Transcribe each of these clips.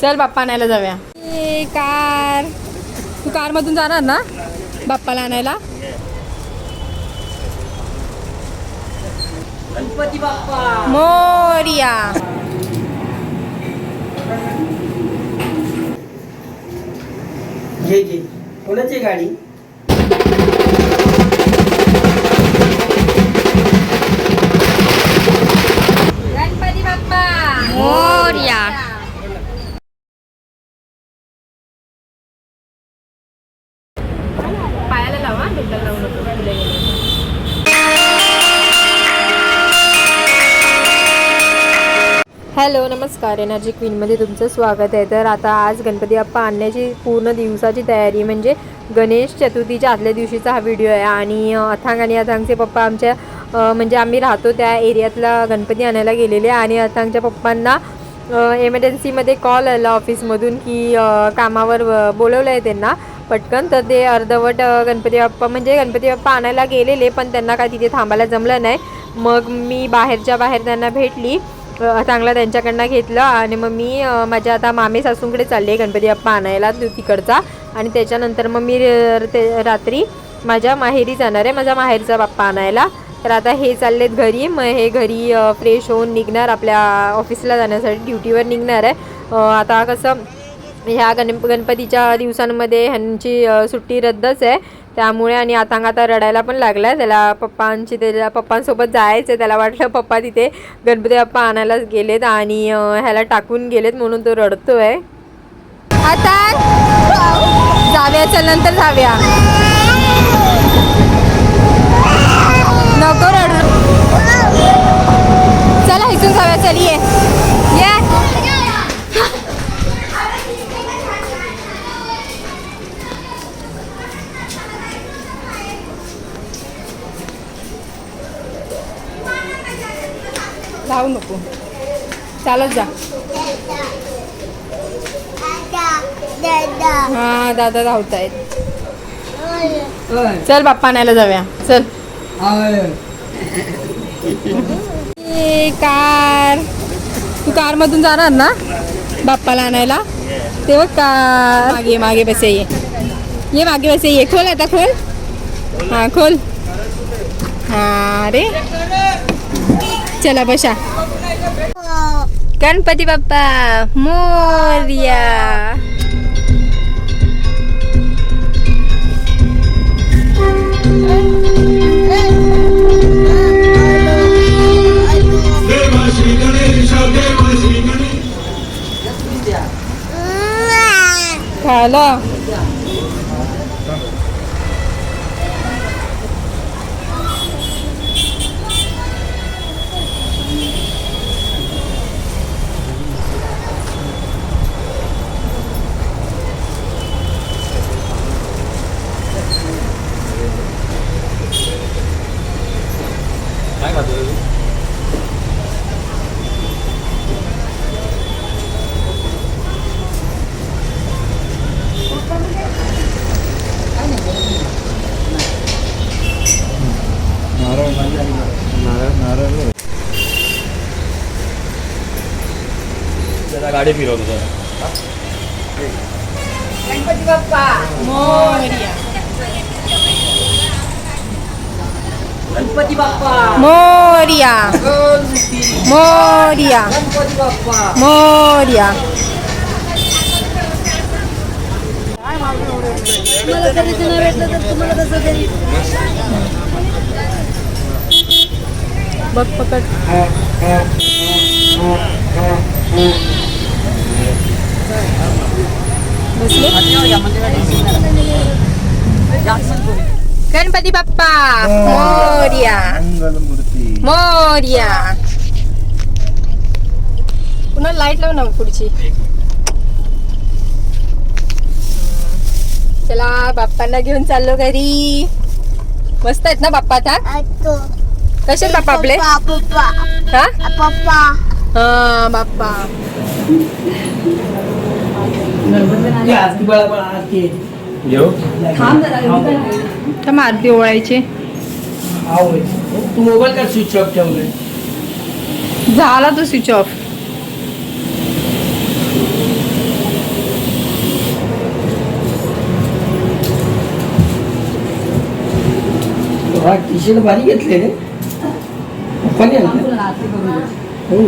चल. बाप्पा आणायला जाऊया. कार. तू कार मधून जाणार ना बाप्पाला आणायला? गणपती बाप्पा. मोरिया. घे घे. कोणाची गाडी? गणपती बाप्पा. मोरिया. लावू नको हॅलो नमस्कार. एनर्जी क्वीनमध्ये तुमचं स्वागत आहे. तर आता आज गणपती बाप्पा आणण्याची पूर्ण दिवसाची तयारी म्हणजे गणेश चतुर्थीच्या आदल्या दिवशीचा हा व्हिडिओ आहे. आणि अथांग आणि अथांगचे पप्पा आमच्या म्हणजे आम्ही राहतो त्या एरियातला गणपती आणायला गेलेले आणि अथांगच्या पप्पांना एमर्जन्सीमध्ये कॉल आला ऑफिसमधून की कामावर बोलवलं आहे त्यांना. पटकन. तर ते अर्धवट गणपती बाप्पा म्हणजे गणपती बाप्पा आणायला गेलेले पण त्यांना काय तिथे थांबायला जमलं नाही. मग मी बाहेरच्या बाहेर त्यांना भेटली चांगला त्यांच्याकडनं घेतलं आणि मग मी माझ्या आता मामे सासूंकडे चालले गणपती बाप्पा आणायला तिकडचा. आणि त्याच्यानंतर मग मी र- ते रात्री माझ्या माहेरी जाणार आहे माझ्या माहेरचा बाप्पा आणायला. तर आता हे चाललेत घरी मग हे घरी फ्रेश होऊन निघणार आपल्या ऑफिसला जाण्यासाठी ड्युटीवर निघणार आहे. आता कसं म्हणजे ह्या गण गणपतीच्या दिवसांमध्ये ह्यांची सुट्टी रद्दच आहे. त्यामुळे आणि आता आता रडायला पण लागला त्याला पप्पांची त्याला पप्पांसोबत जायचं आहे त्याला वाटलं पप्पा तिथे गणपती बाप्पा आणायलाच गेलेत आणि ह्याला टाकून गेलेत म्हणून तो रडतो आहे आता जाऊया चल नंतर जाऊया. नको रड. चला इथून जाऊया. चल ये ये धावू नको. चालत जा. हा दादा धावतायत. चल बाप्पा आणायला जाऊया. चल. कार. तू कार मधून जाणार ना? बाप्पाला आणायला? ते बघ कार. मागे मागे बसे ये. ये मागे बसे ये. खोल आता खोल. हा खोल. हा रे. चला बशा गणपती बाप्पा मोर्या देवा श्री गणेश देवा श्री गणेश खायला गाडी फिरवतो गणपती बाप्पा. मोर्या. गणपती बाप्पा. मोर्या. मोर्या. गणपती बाप्पा. मोर्या. बघ पकड. गणपती बाप्पा. मोर्या. मोर्या. पुन्हा लाइट लाव ना पुढची. चला बाप्पांना घेऊन चाललो घरी. मस्त आहेत ना बाप्पा आता? कसे बाप्पा आपले? हा? हा बाप्पा. थांब आरती ओळायची तू मोबाईल का स्विच ऑफ ठेवलंय? झाला तो स्विच ऑफ टी शर्ट भारी घेतले रे. पण हो.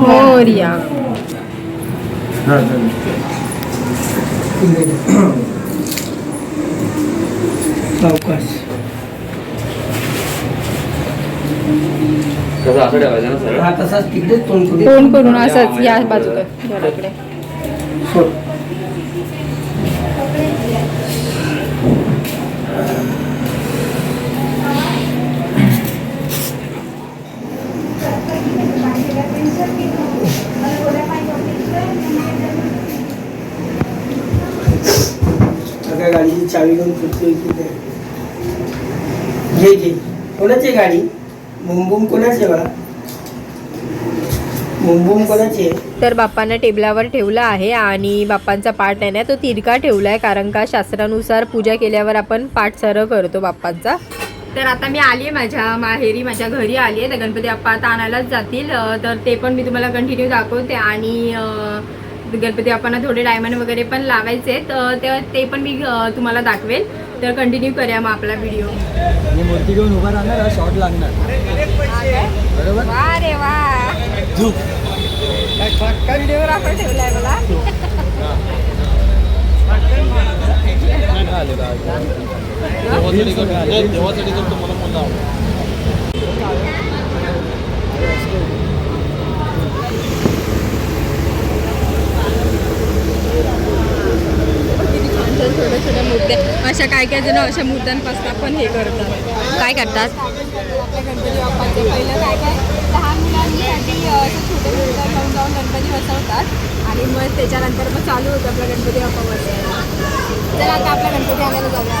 मोरिया सावकाश कसं असं ठेवायचं ना सरळ हा तसाच तिकडेच तोंड करू तोंड करून असंच या बाजूला. घराकडे सोड. आता गाडीची चावी घेऊन फिरतोय की घे घे. कोणाची गाडी? मुंबुम कोणाची आहे मुंबुम कोणाची आहे? तर बाप्पांना टेबलावर ठेवला आहे आणि बाप्पांचा पाठ आहे ना तो तिरका ठेवला आहे कारण का शास्त्रानुसार पूजा केल्यावर आपण पाठ सरळ करतो बाप्पांचा. तर आता मी आली आहे माझ्या माहेरी माझ्या घरी आली आहे तर गणपती बाप्पा आता आणायलाच जातील. तर ते पण मी तुम्हाला कंटिन्यू दाखवते आणि गणपती बाप्पांना थोडे डायमंड वगैरे पण लावायचे आहेत. अं, ते ते पण मी तुम्हाला दाखवेल. तर कंटिन्यू करूया मग आपला व्हिडिओ मूर्ती घेऊन उभा राहणार शॉर्ट लागणार. बरोबर? वा रे वा. व्हिडिओग्राफर ठेवलाय मला अशा काय काय जण अशा मूर्त्यांपासून आपण हे करतात? काय करतात? आपल्या गणपती बाप्पाचे पहिलं काय काय? लहान मुलांसाठी छोटे घेऊन जाऊन गणपती बसवतात. आणि मग त्याच्यानंतर मग चालू होतं आपला गणपती बाप्पा बसायला तर आता आपला गणपती आणायला जाऊया.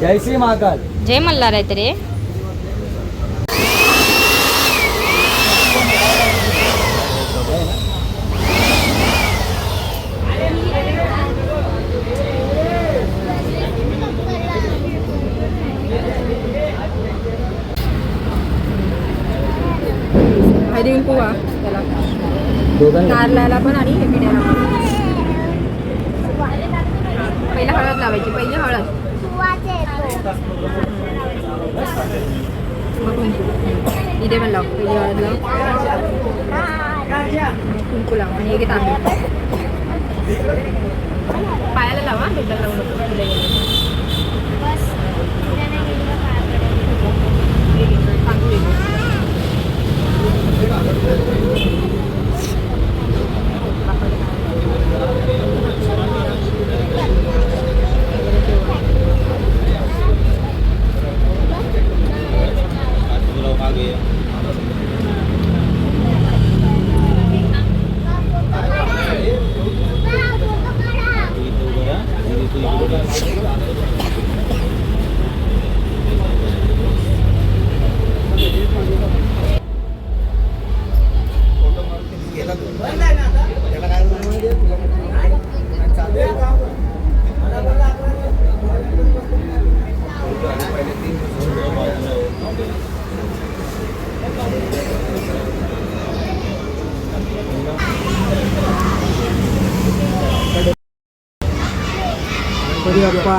जय श्री महाकाल जय मल्हार आहेत रे दोघांना. नारळाला पण आणि हे पिण्याला पण पहिला हळद लावायची पहिली हळद मग कुंकू इथे पण लाव पहिली हळद लाव कुंकू लाव आणि एक तांदूळ पायाला लावा डोक्याला लावू नको. 是。बाप्पा.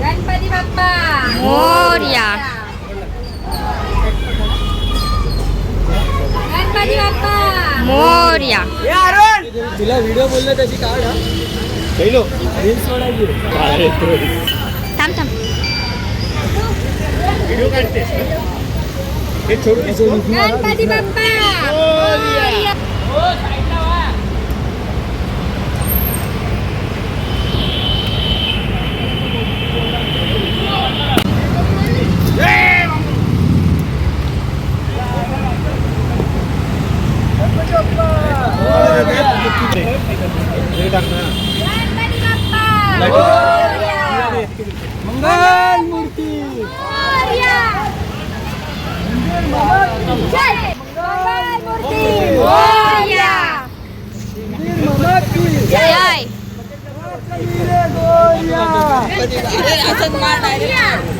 गणपती बाप्पा. मोर्या. गणपती बाप्पा. मोर्या. तुला व्हिडिओ बोललो त्याची काढ हा? पहिलो. रील्स सोडायची. काय थांब थांब. व्हिडिओ काढतेस हे आला. गणपती बाप्पा. मोरया. गणपती बाप्पा मोरया. मंगल मूर्ती मोरया. जय. मंगलमूर्ती. मोरया. जय गणपती बाप्पा मोरया. मोरया. जय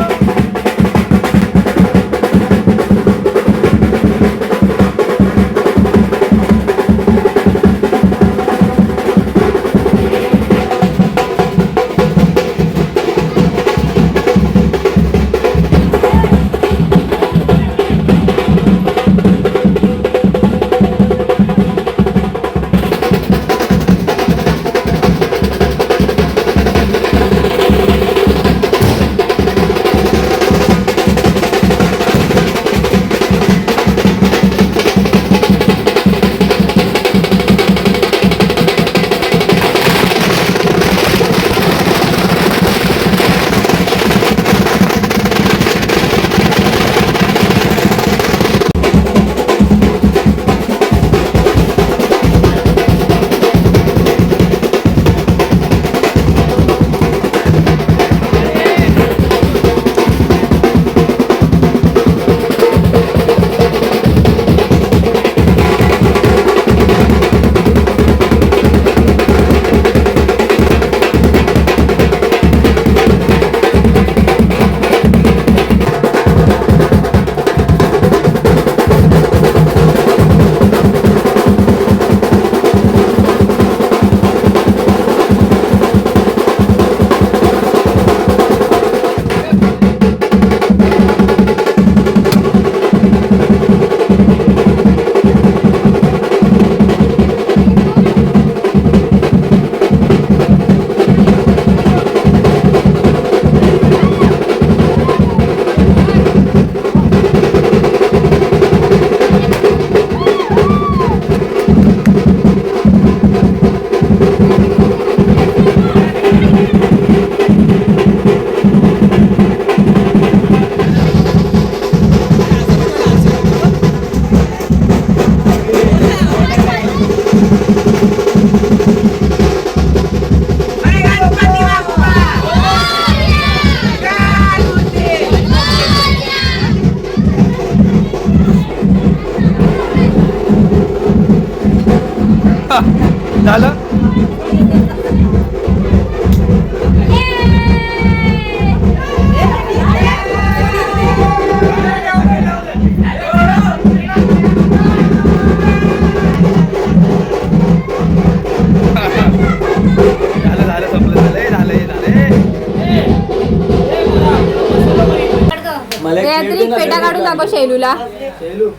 एक पेटा काढून दाखव शैलूला. शेलू.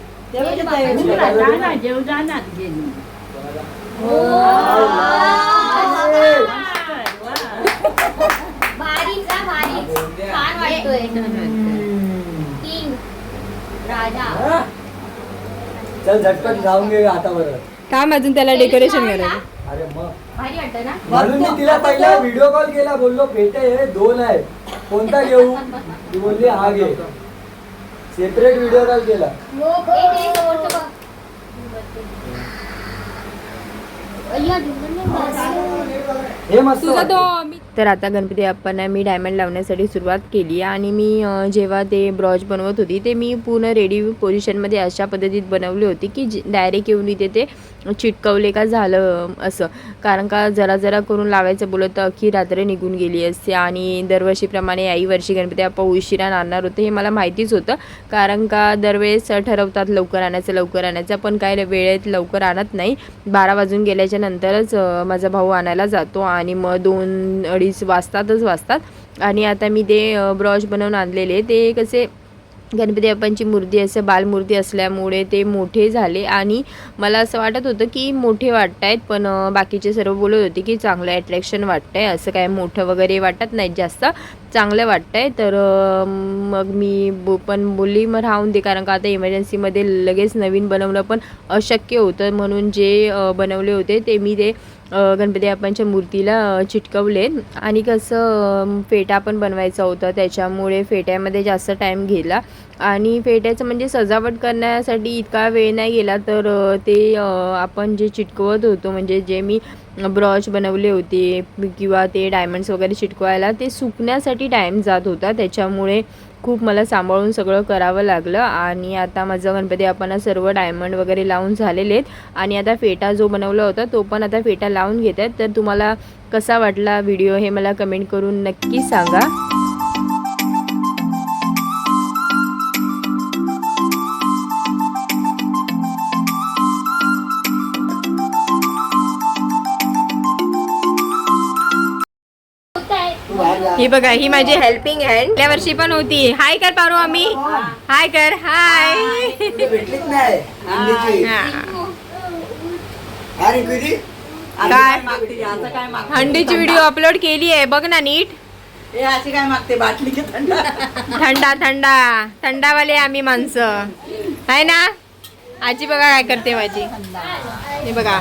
भारीचा भारी छान वाटतोय. किंग. राजा. हा? चल झटपट जाऊन घे हातावर. काम अजून त्याला डेकोरेशन करायचं. अरे मग. भारी वाटतं ना? म्हणून मी तिला पहिला व्हिडिओ कॉल केला बोललो पेटे हे दोन आहेत. कोणता घेऊ? ती बोलली हा घे. सेपरेट व्हिडिओ कॉल केला. हे मस्त तुझा वाटतं. तो मी तर आता गणपती बाप्पांना मी डायमंड लावण्यासाठी सुरुवात केली आणि मी जेव्हा ते ब्रॉच बनवत होती ते मी पूर्ण रेडी पोझिशनमध्ये अशा पद्धतीत बनवली होती की डायरेक्ट येऊन इथे ते चिटकवले का झालं असं. कारण का जरा जरा करून लावायचं बोलत तर अख्खी रात्र निघून गेली असते आणि दरवर्षीप्रमाणे याही वर्षी गणपती बाप्पा उशिरा आणणार होते हे मला माहितीच होतं. कारण का दरवेळेस ठरवतात लवकर आणायचं लवकर आणायचं पण काय वेळेत लवकर आणत नाही. बारा वाजून गेल्याच्या नंतरच माझा भाऊ आणायला जातो आणि मग दोन अडीच वाजतातच वाजतात. आणि आता मी ते ब्रॉश बनवून आणलेले. ते कसे गणपती बाप्पांची मूर्ती असं बालमूर्ती असल्यामुळे ते मोठे झाले. आणि मला असं वाटत होतं की मोठे वाटत आहेत पण बाकीचे सर्व बोलत होते की चांगलं अट्रॅक्शन वाटतं आहे असं काय मोठं वगैरे वाटत नाहीत जास्त. चांगलं वाटतं आहे तर मग मी बो पण बोलली मग राहून दे. कारण का आता इमर्जन्सीमध्ये लगेच नवीन बनवणं पण अशक्य होतं. म्हणून जे बनवले होते ते मी ते गणपती बाप्पांच्या मूर्तीला चिटकवले. आणि कसं फेटा पण बनवायचा होता. त्याच्यामुळे फेट्यामध्ये जास्त टाईम गेला. आणि फेट्याचं म्हणजे सजावट करण्यासाठी इतका वेळ नाही गेला तर ते आपण जे चिटकवत होतो म्हणजे जे मी ब्रॉच बनवले होते किंवा ते डायमंड्स वगैरे चिटकवायला ते सुकण्यासाठी टाईम जात होता. त्याच्यामुळे खूप मला सांभाळून सगळं करावं लागलं आणि आता माझं गणपती आपण सर्व डायमंड वगैरे लावून झालेले आहेत. आणि आता फेटा जो बनवला होता तो पण आता फेटा लावून घेत आहेत. तर तुम्हाला कसा वाटला व्हिडिओ हे मला कमेंट करून नक्की सांगा. ही बघा ही माझी हेल्पिंग हँड त्या वर्षी पण होती. हाय कर पारू आम्ही. हाय कर. हाय काय? मागते असं काय मागते? हंडीची व्हिडिओ अपलोड केली आहे. बघ ना नीट. अशी काय मागते? बाटली थंड. थंडा थंडा. थंडावाले आम्ही माणसं. आहे ना? आजी बघा काय करते माझी. हे बघा.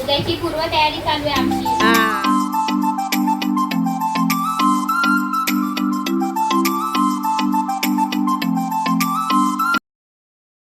उद्याची पूर्व तयारी चालू आहे आमची. हा.